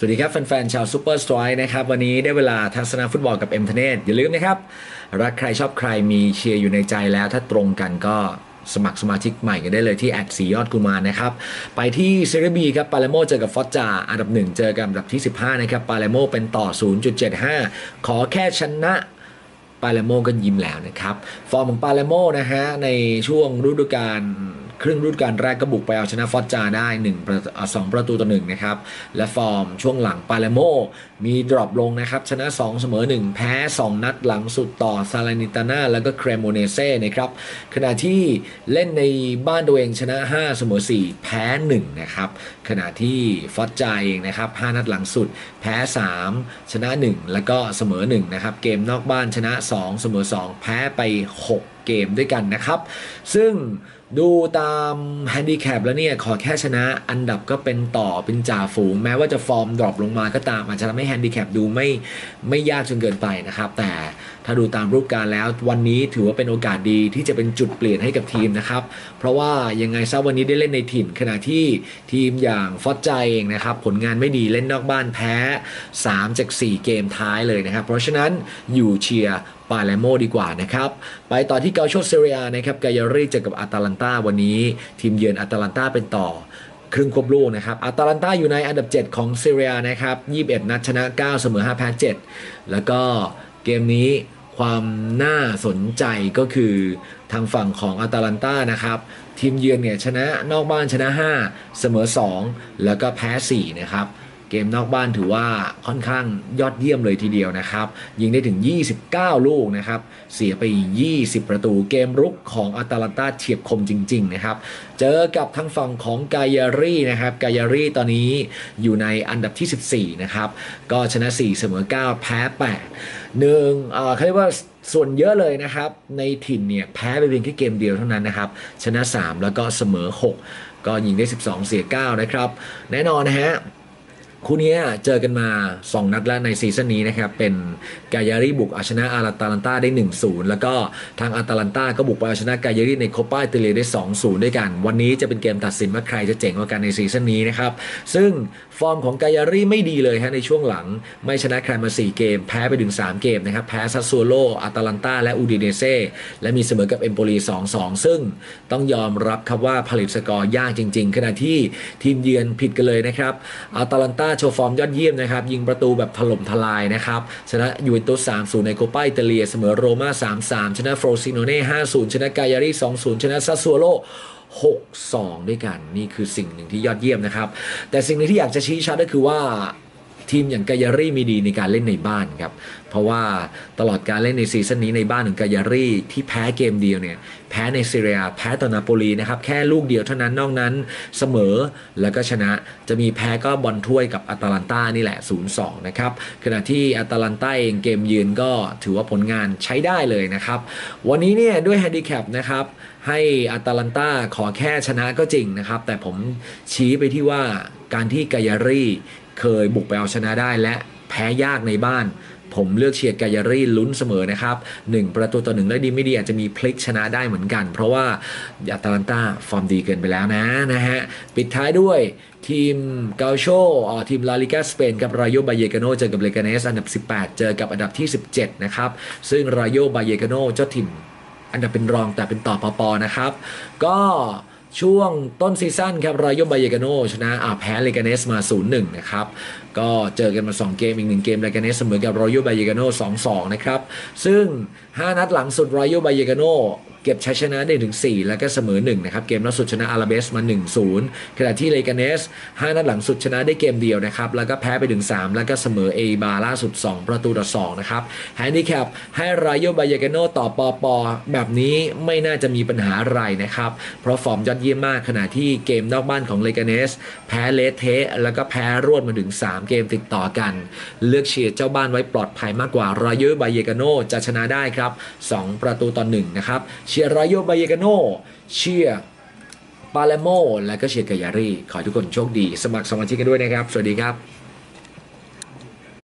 สวัสดีครับ แฟนๆ ชาวซูเปอร์สไตร์นะครับ วันนี้ได้เวลาทัศนาฟุตบอลกับเอ็มเทเนตอย่าลืมนะครับ รักใครชอบใครมีเชียร์อยู่ในใจแล้ว ถ้าตรงกันก็สมัครสมาชิกใหม่กันได้เลยที่แอดสียอดกุมารนะครับ ไปที่เซเรบีครับปาเลโมเจอกับฟอสจาอันดับ 1 เจอกับอันดับที่ 15 นะครับปาเลโมเป็นต่อ 0.75 ขอแค่ชนะปาเลโมก็ยิ้มแล้วนะครับ ฟอร์มของปาเลโมนะฮะในช่วงฤดูกาล ครึ่งฤดูกาลแรกก็บุกไปเอาชนะฟอสจาได้1ประสองประตูต่อหนึ่งนะครับ และฟอร์มช่วงหลังปาเลโม มีดรอปลงนะครับ ชนะ 2 เสมอ 1 แพ้ 2 นัดหลังสุดต่อซาลานิตาน่าแล้วก็เครโมเนเซ่นะครับ ขณะที่เล่นในบ้านตัวเองชนะ 5 เสมอ 4 แพ้ 1 นะครับ ขณะที่ฟอสจาเองนะครับ 5 นัดหลังสุด แพ้ 3 ชนะ 1 แล้วก็เสมอ 1 นะครับ เกมนอกบ้านชนะ 2 เสมอ 2 แพ้ไป 6 เกมด้วยกันนะครับ ซึ่ง ดูตามแฮนดิแคปแล้วเนี่ย ขอแค่ชนะอันดับก็เป็นต่อเป็นจ่าฝูง แม้ว่าจะฟอร์มดรอปลงมาก็ตาม อาจจะทำให้แฮนดิแคปดูไม่ไม่ยากจนเกินไปนะครับ แต่ถ้าดูตามรูปการแล้ววันนี้ถือว่าเป็นโอกาสดีที่จะเป็นจุดเปลี่ยนให้กับทีมนะครับ เพราะว่ายังไงซะวันนี้ได้เล่นในถิ่น ขณะที่ทีมอย่างฟอสใจเองนะครับ ผลงานไม่ดีเล่นนอกบ้านแพ้ 3 จาก 4 เกมท้ายเลยนะครับ เพราะฉะนั้นอยู่เชียร์ ปาเลโมดีกว่านะครับไปต่อที่เกาโชเซเรียนะครับกายารีเจอกับอาตาลันตาวันนี้ทีมเยือนอาตาลันตาเป็นต่อครึ่งควบลูกนะครับอาตาลันตาอยู่ในอันดับ 7 ของซีเรียนะครับ21 นัดชนะ 9 เสมอ 5 แพ้ 7 แล้วก็เกมนี้ความน่าสนใจก็คือทางฝั่งของอาตาลันตานะครับทีมเยือนเนี่ยชนะนอกบ้านชนะ 5 เสมอ 2 แล้วก็แพ้ 4 นะครับ เกมนอกบ้านถือว่าค่อนข้างยอดเยี่ยมเลยทีเดียวนะครับ ยิงได้ถึง 29 ลูกนะครับ เสียไป 20 ประตูเกมรุกของอาตาลันตาเฉียบคมจริง ๆ นะครับ เจอกับทางฝั่งของกายารีนะครับกายารีตอนนี้อยู่ในอันดับที่ 14 นะครับ ก็ชนะ 4 เสมอ 9 แพ้ 8 หนึ่งเขาเรียกว่าส่วนเยอะเลยนะครับ ในถิ่นเนี่ยแพ้ไปเพียงแค่เกมเดียวเท่านั้นนะครับ ชนะ 3 แล้วก็เสมอ 6 ก็ยิงได้ 12 เสีย 9 นะครับ แน่นอนนะฮะ คู่นี้เจอกันมา 2 นัดแล้วในซีซั่นนี้นะครับ เป็นกายารีบุกเอาชนะอาราตาลันตาได้ 1-0 แล้วก็ทางอาตาลันตาก็บุกไปเอาชนะกายารีในโคปาอิตาเลียได้ 2-0 ด้วยกัน วันนี้จะเป็นเกมตัดสินว่าใครจะเจ๋งกว่ากันในซีซั่นนี้นะครับ ซึ่งฟอร์มของกายารีไม่ดีเลยฮะในช่วงหลัง ไม่ชนะใครมา 4 เกม แพ้ไปถึง 3 เกมนะครับ แพ้ซัสซัวโลอาตาลันตาและอูดิเนเซ่และมีเสมอกับเอมโปลี2-2 ซึ่งต้องยอมรับครับว่าผลิตสกอร์ยากจริง ๆ ขณะที่ทีมเยือนผิดกันเลยนะครับอาตาลันตาโชว์ฟอร์มยอดเยี่ยมนะครับ ยิงประตูแบบถล่มทลายนะครับ ชนะยูเวนตุส3-0 ในโคปาอิตาเลีย เสมอโรม่า 3-3 ชนะโฟรซิโนเน่5-0 ชนะกายารี2-0 ชนะซาซัวโล6-2 ด้วยกัน นี่คือสิ่งหนึ่งที่ยอดเยี่ยมนะครับ แต่สิ่งหนึ่งที่อยากจะชี้ชัดก็คือว่า ทีมอย่างกายารีมีดีในการเล่นในบ้านครับ เพราะว่าตลอดการเล่นในซีซั่นนี้ในบ้านของกายารีที่แพ้เกมเดียวเนี่ยแพ้ในซีเรียแพ้ต่อนาโปลีนะครับแค่ลูกเดียวเท่านั้นนอกนั้นเสมอแล้วก็ชนะจะมีแพ้ก็บอลถ้วยกับอาตาลันตานี่แหละ 0-2 นะครับขณะที่อาตาลันตาเองเกมยืนก็ถือว่าผลงานใช้ได้เลยนะครับ วันนี้เนี่ยด้วยแฮนดิแคปนะครับให้อาตาลันตาขอแค่ชนะก็จริงนะครับ แต่ผมชี้ไปที่ว่าการที่กายารี เคยบุกไปเอาชนะได้และแพ้ยากในบ้าน ผมเลือกเชียร์กายารีลุ้นเสมอนะครับ 1 ประตูต่อหนึ่งและดีไม่ดีอาจจะมีพลิกชนะได้เหมือนกัน เพราะว่าอาตาลันตาฟอร์มดีเกินไปแล้วนะนะฮะ ปิดท้ายด้วยทีมเกาโชอ่อทีมลาลิกาสเปนกับรายโยบาเยกาโนเจอกับเลกาเนสอันดับ 18 เจอกับอันดับที่ 17 นะครับ ซึ่งรายโยบาเยกาโนเจ้าถิ่นอันดับเป็นรองแต่เป็นต่อปอปอนะครับ ก็ ช่วงต้นซีซั่นครับรายโยบายเกาโนชนะอาแพ้เลกาเนสมา 0-1 นะครับ ก็เจอกันมา 2 เกม อีก 1 เกมเลกาเนสเสมอกับรายโยบายเกาโน2-2 นะครับ ซึ่ง 5 นัดหลังสุดรายโยบายเกาโน ก็บชัยชนะได้ถึง 4 แล้วก็เสมอ1นะครับเกมล่าสุดชนะอาราเบสมา 1-0 ขณะที่เลกาเนส 5 นัดหลังสุดชนะได้เกมเดียวนะครับแล้วก็แพ้ไปถึง 3 แล้วก็เสมอเอบาล่าสุด 2 ประตูต่อ2นะครับแฮนดิแคปให้รายโยบายเยกาโนต่อปอปอแบบนี้ไม่น่าจะมีปัญหาอะไรนะครับเพราะฟอร์มยอดเยี่ยมมากขณะที่เกมนอกบ้านของเลกาเนส แพ้เลสเทะแล้วก็แพ้รวดมาถึง 3 เกมติดต่อกัน เลือกเชียร์เจ้าบ้านไว้ปลอดภัยมากกว่ารายโยบายเยกาโนจะชนะได้ครับ2ประตูต่อ1นะครับเชียร์รายโยบายเยกาโนเชียร์ปาเลโมและก็เชียร์กายารีขอให้ทุกคนโชคดี สมัครสมาชิกกันด้วยนะครับ สวัสดีครับ